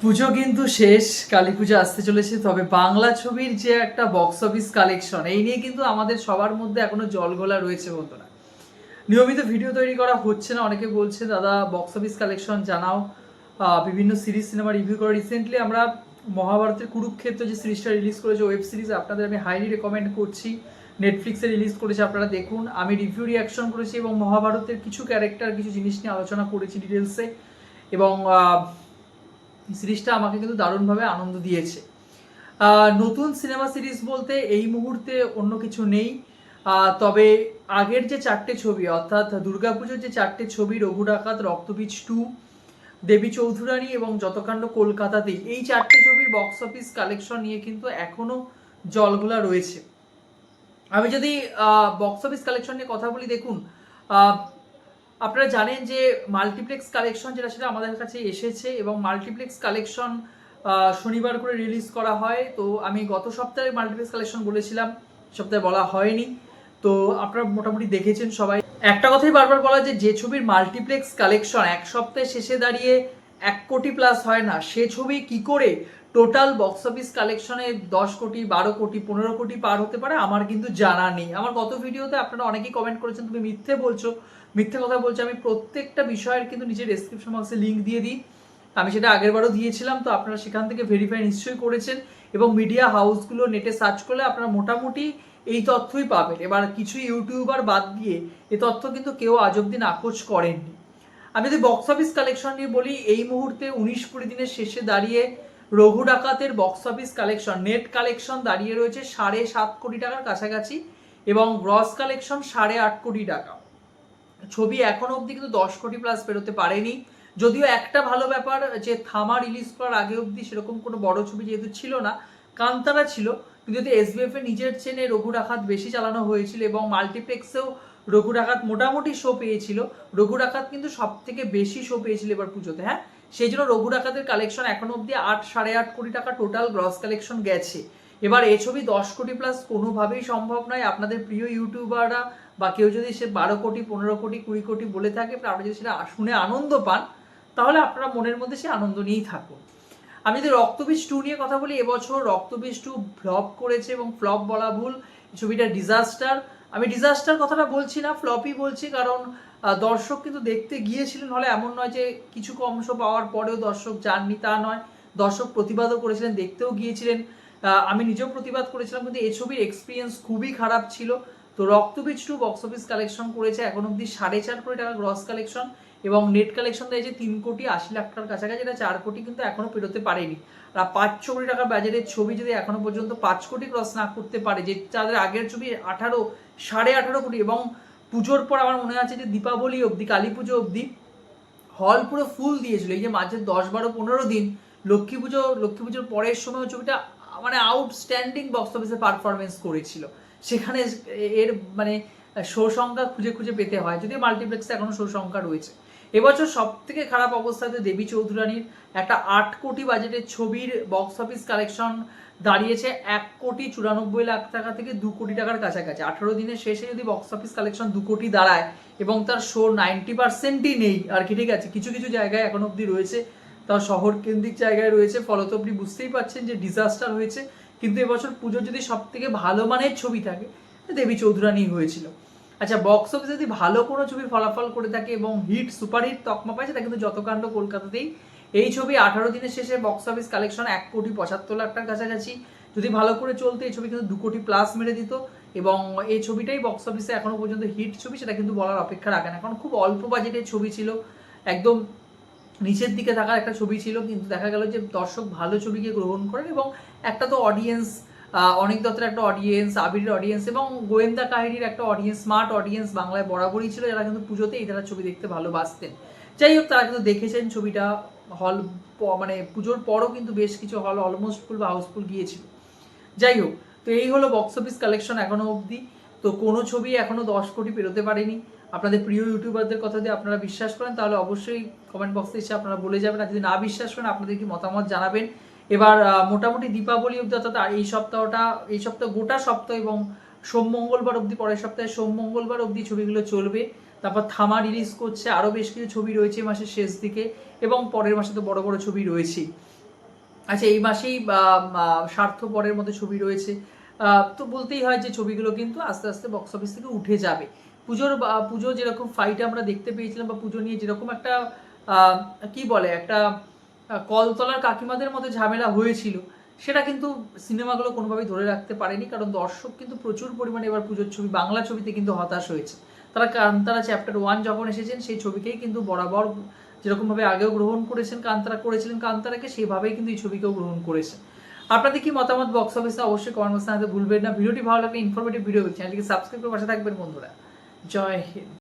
পুজো কিন্তু শেষ, কালী পুজো আসতে চলেছে, তবে বাংলা ছবির যে একটা বক্স অফিস কালেকশন এই নিয়ে কিন্তু আমাদের সবার মধ্যে এখনও জলগোলা রয়েছে বলতো না নিয়মিত ভিডিও তৈরি করা হচ্ছে না, অনেকে বলছে, দাদা বক্স অফিস কালেকশন জানাও। বিভিন্ন সিরিজ সিনেমা রিভিউ করে। রিসেন্টলি আমরা মহাভারতের কুরুক্ষেত্র যে সিরিজটা রিলিজ করেছে ওয়েব সিরিজ আপনাদের আমি হাইলি রেকমেন্ড করছি। নেটফ্লিক্সে রিলিজ করেছে, আপনারা দেখুন। আমি রিভিউ রিয়াকশন করেছি এবং মহাভারতের কিছু ক্যারেক্টার কিছু জিনিস নিয়ে আলোচনা করেছি ডিটেলসে এবং সিরিজটা আমাকে কিন্তু দারুণভাবে আনন্দ দিয়েছে। নতুন সিনেমা সিরিজ বলতে এই মুহূর্তে অন্য কিছু নেই। তবে আগের যে চারটে ছবি, অর্থাৎ দুর্গাপুজোর যে চারটে ছবি, রঘু ডাকাত, রক্তবীজ টু, দেবী চৌধুরানী এবং যতকাণ্ড কলকাতাতে এই চারটে ছবির বক্স অফিস কালেকশন নিয়ে কিন্তু এখনও জলগুলা রয়েছে। আমি যদি বক্স অফিস কালেকশন নিয়ে কথা বলি, দেখুন আপনারা জানেন যে মাল্টিপ্লেক্স কালেকশন যেটা সেটা আমাদের কাছে এসেছে এবং মাল্টিপ্লেক্স কালেকশন শনিবার করে রিলিজ করা হয়। তো আমি গত সপ্তাহে মাল্টিপ্লেক্স কালেকশন বলেছিলাম সপ্তাহে বলা হয়নি। তো আপনারা মোটামুটি দেখেছেন সবাই। একটা কথাই বারবার বলা যে যে ছবির মাল্টিপ্লেক্স কালেকশন এক সপ্তাহে শেষে দাঁড়িয়ে এক কোটি প্লাস হয় না। সে ছবি কি করে টোটাল বক্স অফিস কালেকশনে দশ কোটি, বারো কোটি, পনেরো কোটি পার হতে পারে, আমার কিন্তু জানা নেই। আমার গত ভিডিওতে আপনারা অনেকেই কমেন্ট করেছেন, তুমি মিথ্যে বলছো। মিথ্যে কথা বলছো, আমি প্রত্যেকটা বিষয়ের কিন্তু নিচে ডেসক্রিপশন বক্সে লিঙ্ক দিয়ে দিই। আমি সেটা আগেরবারও দিয়েছিলাম, তো আপনারা সেখান থেকে ভেরিফাই নিশ্চয়ই করেছেন এবং মিডিয়া হাউসগুলো নেটে সার্চ করলে আপনারা মোটামুটি এই তথ্যই পাবেন। এবার কিছু ইউটিউবার বাদ দিয়ে এ তথ্য কিন্তু কেউ আজ অব্দি নাকচ করেননি। আমি যদি বক্স অফিস কালেকশন নিয়ে বলি, এই মুহূর্তে উনিশ কুড়ি দিনের শেষে দাঁড়িয়ে রঘু ডাকাতের box office collection net collection দাঁড়িয়ে রয়েছে সাড়ে সাত কোটি টাকার কাছাকাছি এবং গ্রস কালেকশন সাড়ে আট কোটি টাকা। ছবি এখনও অবধি কিন্তু দশ কোটি প্লাস বেরোতে পারেনি। যদিও একটা ভালো ব্যাপার যে থামা রিলিজ করার আগে অবধি সেরকম কোনো বড় ছবি যেহেতু ছিল না, কান্তারা ছিল। কিন্তু এসবিএফ এর নিজের চেনে রঘু ডাকাত বেশি চালানো হয়েছিল এবং মাল্টিপ্লেক্সেও রঘু ডাকাত মোটামুটি শো পেয়েছিল, রঘু ডাকাত কিন্তু সব থেকে বেশি শো পেয়েছিল এবার পুজোতে হ্যাঁ? সেই জন্য রঘু ডাকাতের কালেকশন এখনও অবধি আট, সাড়ে আট কোটি টাকা টোটাল গ্রস কালেকশন গেছে। এবার এই ছবি দশ কোটি প্লাস কোনোভাবেই সম্ভব নয়। আপনাদের প্রিয় ইউটিউবাররা বা কেউ যদি সে বারো কোটি, পনেরো কোটি, কুড়ি কোটি বলে থাকে আপনারা যদি সেটা শুনে আনন্দ পান, তাহলে আপনারা মনের মধ্যে সে আনন্দ নিয়েই থাকুন। আমি যদি রক্তবীজ টু নিয়ে কথা বলি, এবছর রক্তবীজ টু ফ্লপ করেছে এবং ফ্লপ বলা ভুল ছবিটা ডিজাস্টার আমি ডিজাস্টার কথাটা বলছি না ফ্লপই বলছি কারণ দর্শক কিন্তু দেখতে গিয়েছিলেন হলে এমন নয় যে কিছু অংশ পাওয়ার পরেও দর্শক যাননি, তা নয়। দর্শক প্রতিবাদও করেছিলেন, দেখতেও গিয়েছিলেন। আমি নিজেও প্রতিবাদ করেছিলাম, কিন্তু এই ছবির এক্সপিরিয়েন্স খুবই খারাপ ছিল। তো Raktabeej two box office collection করেছে। এখন অবধি সাড়ে চার কোটি টাকা গ্রস কালেকশন এবং নেট কালেকশন দিয়েছে তিন কোটি আশি লাখ টাকার কাছাকাছি। এটা চার কোটি কিন্তু এখনও পেরোতে পারেনি। আর পাঁচ ছ কোটি টাকার বাজারের ছবি যদি এখনও পর্যন্ত পাঁচ কোটি ক্রস না করতে পারে, যে তাদের আগের ছবি আঠারো, সাড়ে আঠারো কোটি এবং পুজোর পর আমার মনে আছে যে দীপাবলি অবধি, কালী পুজো অবধি হল পুরো ফুল দিয়েছিল। এই যে মাঝে দশ, বারো, পনেরো দিন লক্ষ্মী পুজো, লক্ষ্মী পুজোর পরের সময় ছবিটা মানে আউটস্ট্যান্ডিং বক্স অফিসে পারফরমেন্স করেছিল। সেখানে এর মানে শো সংখ্যা খুঁজে খুঁজে পেতে হয়। যদিও মাল্টিপ্লেক্সে এখনও শো সংখ্যা রয়েছে। এবছর সব থেকে খারাপ অবস্থাতে দেবী চৌধুরানীর। একটা আট কোটি বাজেটের ছবির বক্স অফিস কালেকশন দাঁড়িয়েছে এক কোটি চুরানব্বই লাখ টাকা থেকে দু কোটি টাকার কাছাকাছি। আঠারো দিনের শেষে যদি বক্স অফিস কালেকশন দু কোটি দাঁড়ায় এবং তার শো নাইনটি পার্সেন্টই নেই, আর কি ঠিক আছে? কিছু কিছু জায়গায় এখন অবধি রয়েছে। তার শহর কেন্দ্রিক জায়গায় রয়েছে। ফলত আপনি বুঝতেই পারছেন যে ডিজাস্টার হয়েছে। কিন্তু এবছর পুজোর যদি সব থেকে ভালো মানের ছবি থাকে দেবী চৌধুরানী হয়েছিল। আচ্ছা বক্স অফিসে যদি ভালো কোনো ছবি ফলাফল করে থাকে এবং হিট সুপারহিট তকমা পায়, সেটা কিন্তু যতকাণ্ড কলকাতাতেই। এই ছবি আঠারো দিনের শেষে বক্স অফিস কালেকশন এক কোটি পঁচাত্তর লাখ টাকার কাছাকাছি। যদি ভালো করে চলতো, এই ছবি কিন্তু দু কোটি প্লাস মেরে দিত এবং এই ছবিটাই বক্স অফিসে এখনও পর্যন্ত হিট ছবি, সেটা কিন্তু বলার অপেক্ষা রাখে না। কারণ খুব অল্প বাজেটের ছবি ছিল, একদম নিচের দিকে থাকার একটা ছবি ছিল, কিন্তু দেখা গেল যে দর্শক ভালো ছবিকে গ্রহণ করেন এবং একটা তো অডিয়েন্স অনেক দত্তের একটা অডিয়েন্স আবিরের অডিয়েন্স এবং গোয়েন্দা কাহিনীর একটা অডিয়েন্স স্মার্ট অডিয়েন্স বাংলায় বরাবরই ছিল, যারা কিন্তু পুজোতে এই ধরনের ছবি দেখতে ভালোবাসতেন। যাই হোক, তারা কিন্তু দেখেছেন ছবিটা হল মানে পুজোর পরও কিন্তু বেশ কিছু হল অলমোস্ট ফুল বা হাউসফুল গিয়েছিল। যাই হোক, তো এই হলো বক্স অফিস কালেকশন এখনও অবধি। তো কোনো ছবি এখনও দশ কোটি পেরোতে পারেনি। আপনাদের প্রিয় ইউটিউবারদের কথা যদি আপনারা বিশ্বাস করেন, তাহলে অবশ্যই কমেন্ট বক্সে এসে আপনারা বলে যাবেন। আর যদি না বিশ্বাস করেন, আপনাদের কি মতামত জানাবেন। এবার মোটামুটি দীপাবলি অবধি অর্থাৎ এই সপ্তাহটা, এই সপ্তাহ গোটা সপ্তাহ এবং সোম মঙ্গলবার অবধি, পরের সপ্তাহে সোম মঙ্গলবার অবধি ছবিগুলো চলবে। তারপর থামা রিলিজ করছে, আরও বেশ কিছু ছবি রয়েছে মাসের শেষ দিকে এবং পরের মাসে তো বড় বড় ছবি রয়েছেই আচ্ছা এই মাসেই স্বার্থ পরের মধ্যে ছবি রয়েছে। তো বলতেই হয় যে ছবিগুলো কিন্তু আস্তে আস্তে বক্স অফিস থেকে উঠে যাবে। পুজোর পুজো যেরকম ফাইট আমরা দেখতে পেয়েছিলাম বা পুজো নিয়ে যেরকম একটা কি বলে, একটা কলতলার কাকিমাদের মতো ঝামেলা হয়েছিল, সেটা কিন্তু সিনেমাগুলো কোনোভাবেই ধরে রাখতে পারেনি, কারণ দর্শক কিন্তু প্রচুর পরিমাণে এবার পুজোর ছবি, বাংলা ছবিতে কিন্তু হতাশ হয়েছে। তারা কান্তারা চ্যাপ্টার ওয়ান যখন এসেছেন, সেই ছবিকেই কিন্তু বরাবর যেরকমভাবে আগেও গ্রহণ করেছেন কান্তারা, করেছিলেন কান্তারাকে, সেভাবেই কিন্তু এই ছবিকেও গ্রহণ করেছেন আপনাদের কি মতামত বক্স অফিসে অবশ্যই কমেন্ট বক্সে ভুলবেন না। ভিডিওটি ভালো লাগলে ইনফরমেটিভ ভিডিও চ্যানেলটিকে সাবস্ক্রাইব করে পাশে থাকবেন বন্ধুরা। জয় হিন্দ